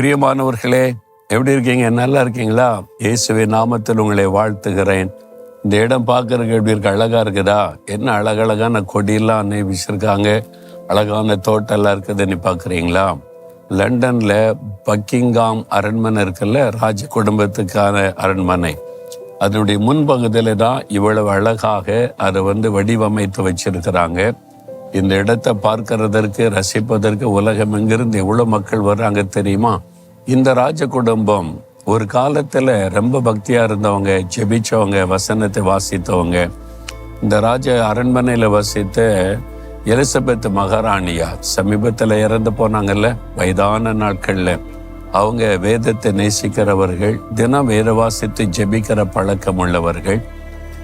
பிரியமானவர்களே எப்படி இருக்கீங்க? நல்லா இருக்கீங்களா? இயேசுவை நாமத்தில் உங்களை வாழ்த்துகிறேன். இந்த இடம் பார்க்கறதுக்கு எப்படி இருக்கு? அழகா இருக்குதா? என்ன அழகழகான கொடியெல்லாம் அன்னை வச்சிருக்காங்க அழகான தோட்டம்லாம் இருக்குதுன்னு பார்க்குறீங்களா? லண்டன்ல பக்கிங்காம் அரண்மனை இருக்குல்ல ராஜ குடும்பத்துக்கான அரண்மனை. அதனுடைய முன்பகுதியில் தான் இவ்வளவு அழகாக அதை வந்து வடிவமைத்து வச்சிருக்கிறாங்க. இந்த இடத்தை பார்க்கறதற்கு ரசிப்பதற்கு உலகம் எங்கிருந்து எவ்வளவு மக்கள் வர்றாங்க தெரியுமா? இந்த ராஜ குடும்பம் ஒரு காலத்துல ரொம்ப பக்தியா இருந்தவங்க ஜெபிச்சவங்க வசனத்தை வாசித்தவங்க. இந்த ராஜ அரண்மனையில வசித்த எலிசபெத் மகாராணியா சமீபத்துல இறந்து போனாங்கல்ல வயதான நாட்கள்ல. அவங்க வேதத்தை நேசிக்கிறவர்கள் தினம் வேத வாசித்து ஜெபிக்கிற பழக்கம் உள்ளவர்கள்.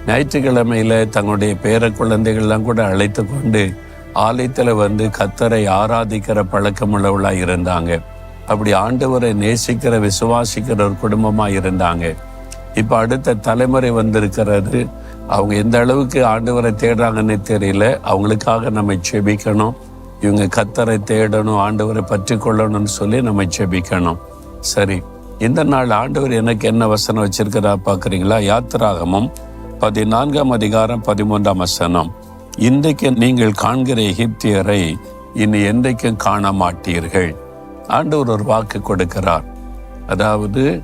ஞாயிற்றுக்கிழமையில தங்களுடைய பேர குழந்தைகள்லாம் கூட அழைத்து கொண்டு ஆலயத்தில் வந்து கத்தரை ஆராதிக்கிற பழக்கம் உள்ளவளாக இருந்தாங்க. அப்படி ஆண்டவரை நேசிக்கிற விசுவாசிக்கிற ஒரு குடும்பமாக இருந்தாங்க. இப்போ அடுத்த தலைமுறை வந்திருக்கிறது. அவங்க எந்த அளவுக்கு ஆண்டவரை தேடுறாங்கன்னு தெரியல. அவங்களுக்காக நம்ம செபிக்கணும் இவங்க கத்தரை தேடணும் ஆண்டவரை பற்றி கொள்ளணும்னு சொல்லி நம்ம செபிக்கணும் சரி இந்த நாள் ஆண்டவர் எனக்கு என்ன வசனம் வச்சிருக்கிறா பார்க்குறீங்களா யாத்திராகமும் பதினான்காம் அதிகாரம் பதிமூன்றாம் வசனம். இன்றைக்கு நீங்கள் காண்கிற எகிப்தியரை இனி என்றைக்கும் காண மாட்டீர்கள் ஆண்டவர் ஒரு வாக்கு கொடுக்கிறார். அதாவது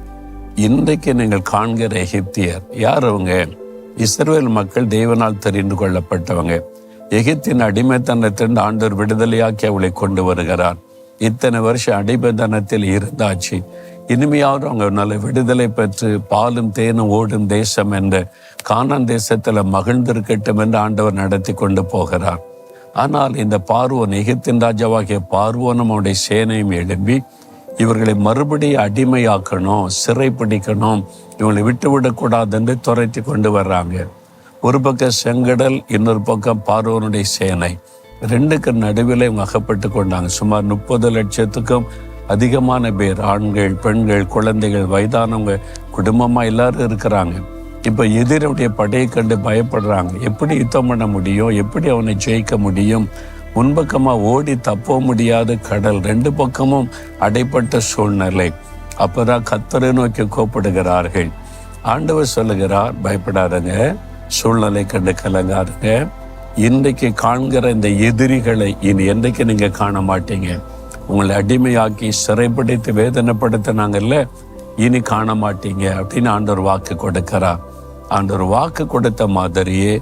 இன்றைக்கு நீங்கள் காண்கிற எகிப்தியர் யார் அவங்க? இஸ்ரேல் மக்கள் தெய்வனால் தெரிந்து கொள்ளப்பட்டவங்க. எகிப்தின் அடிமைத்தனத்திலிருந்து ஆண்டவர் விடுதலையாக்கி அவளை கொண்டு வருகிறார். இத்தனை வருஷம் அடிமைத்தனத்தில் இருந்தாச்சு. இனிமையாவது அவங்க நல்ல விடுதலை பெற்று பாலும் தேனும் ஓடும் தேசம் என்ற கானான் தேசத்தில் மகிழ்ந்திருக்கட்டும் என்று ஆண்டவர் நடத்தி கொண்டு போகிறார். ஆனால் இந்த பார்வோன் எகிப்தின் ராஜாவாகிய பார்வோனும் அவனுடைய சேனையும் எழும்பி இவர்களை மறுபடியும் அடிமையாக்கணும் சிறை பிடிக்கணும் இவங்களை விட்டு விடக்கூடாது என்று துரைத்து கொண்டு வர்றாங்க. ஒரு பக்கம் செங்கடல் இன்னொரு பக்கம் பார்வோனுடைய சேனை. ரெண்டுக்கு நடுவில் இவங்க அகப்பட்டு கொண்டாங்க. சுமார் முப்பது லட்சத்துக்கும் அதிகமான பேர் ஆண்கள் பெண்கள் குழந்தைகள் வயதானவங்க குடும்பமாக எல்லாரும் இருக்கிறாங்க. இப்போ எதிரியுடைய படையை கண்டு பயப்படுறாங்க. எப்படி யுத்தம் பண்ண முடியும்? எப்படி அவனை ஜெயிக்க முடியும்? முன்பக்கமாக ஓடி தப்ப முடியாத கடல் ரெண்டு பக்கமும் அடைப்பட்ட சூழ்நிலை. அப்போதான் கத்தரை நோக்கி கூப்பிடுகிறார்கள். ஆண்டவர் சொல்லுகிறார் பயப்படாதங்க. சூழ்நிலை கண்டு கலங்காருங்க இன்றைக்கு காண்கிற இந்த எதிரிகளை இனி என்றைக்கு நீங்கள் காண மாட்டீங்க? உங்களை அடிமையாக்கி சிறைப்படுத்தி வேதனைப்படுத்தினாங்கல்ல? இனி காண மாட்டீங்க அப்படின்னு ஆண்டவர் வாக்கு கொடுக்கிறார். ஆண்டவர் வாக்கு கொடுத்த மாதிரியே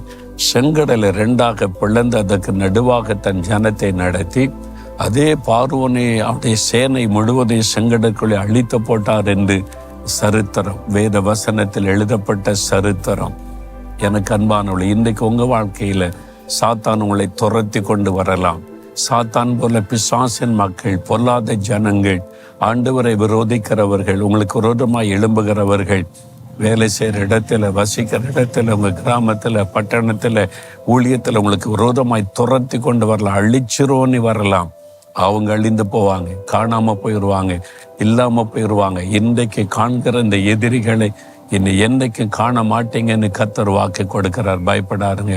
செங்கடலை ரெண்டாக பிளந்து அதற்கு நடுவாக தன் ஜனத்தை நடத்தி அதே பார்வனை அவருடைய சேனை முழுவதையும் செங்கடற்குள்ளே அழித்து போட்டார் என்று சரித்திரம் வேத வசனத்தில் எழுதப்பட்ட சரித்திரம். எனக்கு அன்பானவள் இன்றைக்கு உங்க வாழ்க்கையில சாத்தான் உங்களை துரத்தி கொண்டு வரலாம். சாத்தான் போல பிசாசின் மக்கள் பொல்லாத ஜனங்கள் ஆண்டவரை விரோதிக்கிறவர்கள் உங்களுக்கு விரோதமாய் எழும்புகிறவர்கள் வேலை செய்கிற இடத்துல வசிக்கிற இடத்துல உங்கள் கிராமத்தில் பட்டணத்தில் ஊழியத்தில் உங்களுக்கு விரோதமாய் துரத்தி கொண்டு வரலாம் அழிச்சிரோன்னு வரலாம். அவங்க அழிந்து போவாங்க காணாமல் போயிடுவாங்க இல்லாமல் போயிடுவாங்க இன்றைக்கு காண்கிற இந்த எதிரிகளை இன்னை என்றைக்கும் காண மாட்டீங்கன்னு கத்தர் வாக்கு கொடுக்கிறார். பயப்படாருங்க.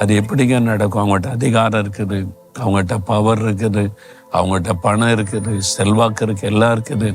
அது எப்படிங்க நடக்கும்? அவங்கள்ட்ட அதிகாரம் இருக்குது அவங்கள்ட்ட பவர் இருக்குது அவங்கள்ட்ட பணம் இருக்குது செல்வாக்கு இருக்குது எல்லாம் இருக்குது.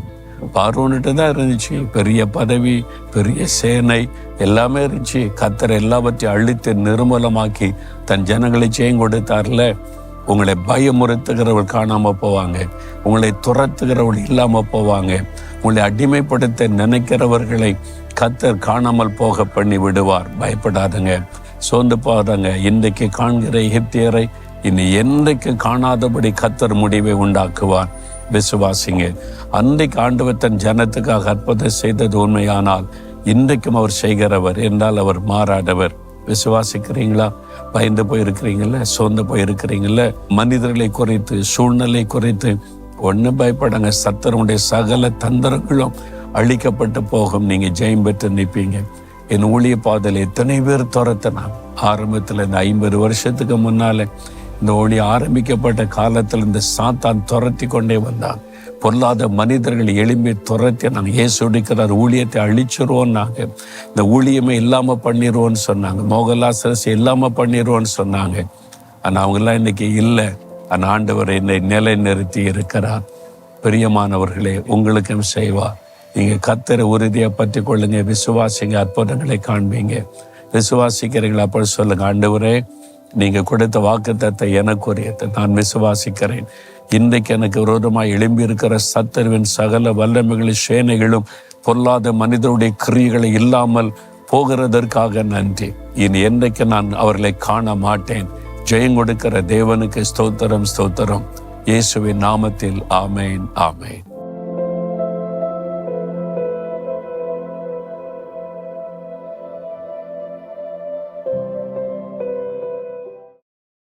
பார்வன்கிட்ட தான் இருந்துச்சு. பெரிய பதவி பெரிய சேனை எல்லாமே இருந்துச்சு. கத்தர் எல்லாவற்றையும் அழித்து நிர்மூலமாக்கி தன் ஜனங்களை செய்யும் கொடுத்தார்ல. உங்களை பயமுறுத்துகிறவள் காணாமல் போவாங்க. உங்களை துரத்துகிறவள் இல்லாமல் போவாங்க. உங்களை அடிமைப்படுத்த நினைக்கிறவர்களை கத்தர் காணாமல் போக பண்ணி விடுவார். பயப்படாதங்க. சோர்ந்து போகாதங்க. இன்றைக்கு காண்கிற எகிப்தியரை இனி என்றைக்கு காணாதபடி கத்தர் முடிவை உண்டாக்குவார். விசுவாசிங்க. அன்றைக்கு ஆண்டவர் தன் ஜனத்துக்காக அற்புதம் செய்தது உண்மையானால் இன்றைக்கும் அவர் செய்கிறவர் என்றால் அவர் மாறாதவர். விசுவாசிக்கிறீங்களா? பயந்து போயிருக்கிறீங்கள? சோர்ந்து போயிருக்கிறீங்கள? மனிதர்களை குறைத்து சூழ்நிலை குறைத்து ஒன்றும் பயப்படங்க. சத்தருடைய சகல தந்திரங்களும் அழிக்கப்பட்டு போகும். நீங்க ஜெயம் பெற்று நிற்பீங்க. என் ஊழிய பாதையில் எத்தனை பேர் துரத்தினாங்க? ஆரம்பத்தில் இந்த ஐம்பது வருஷத்துக்கு முன்னால இந்த ஒளி ஆரம்பிக்கப்பட்ட காலத்தில் இந்த சாத்தான் துரத்தி கொண்டே வந்தான். பொல்லாத மனிதர்கள் எழும்பி துரத்தி நாங்கள் ஏசு எடுக்கிறார் ஊழியத்தை அழிச்சிருவோம்னாங்க இந்த ஊழியமே இல்லாமல் பண்ணிடுவோன்னு சொன்னாங்க. மோகலாசரசு இல்லாமல் பண்ணிடுவோன்னு சொன்னாங்க. ஆனால் அவங்கெல்லாம் இன்னைக்கு இல்லை. ஆனால் ஆண்டவர் என்னை நிலை நிறுத்தி இருக்கிறார். பிரியமானவர்களே உங்களுக்கும் செய்வார் நீங்கள் கத்தரை உறுதியை பற்றி கொள்ளுங்க. விசுவாசிங்க அற்புதங்களை காண்பீங்க. விசுவாசிக்கிறீங்களா அப்படி சொல்லுங்கள் ஆண்டவரே நீங்கள் கொடுத்த வாக்குத்தத்தை எனக்குரியதை நான் விசுவாசிக்கிறேன். இன்றைக்கு எனக்கு விரோதமாக எழும்பி இருக்கிற சத்தருவின் சகல வல்லமைகளும் சேனைகளும் பொல்லாத மனிதருடைய கிரியைகளை இல்லாமல் போகிறதற்காக நன்றி. இனி என்றைக்கு நான் அவர்களை காண மாட்டேன். ஜெயம் கொடுக்கிற தேவனுக்கு ஸ்தோத்திரம் ஸ்தோத்திரம். இயேசுவின் நாமத்தில் ஆமேன் ஆமேன்.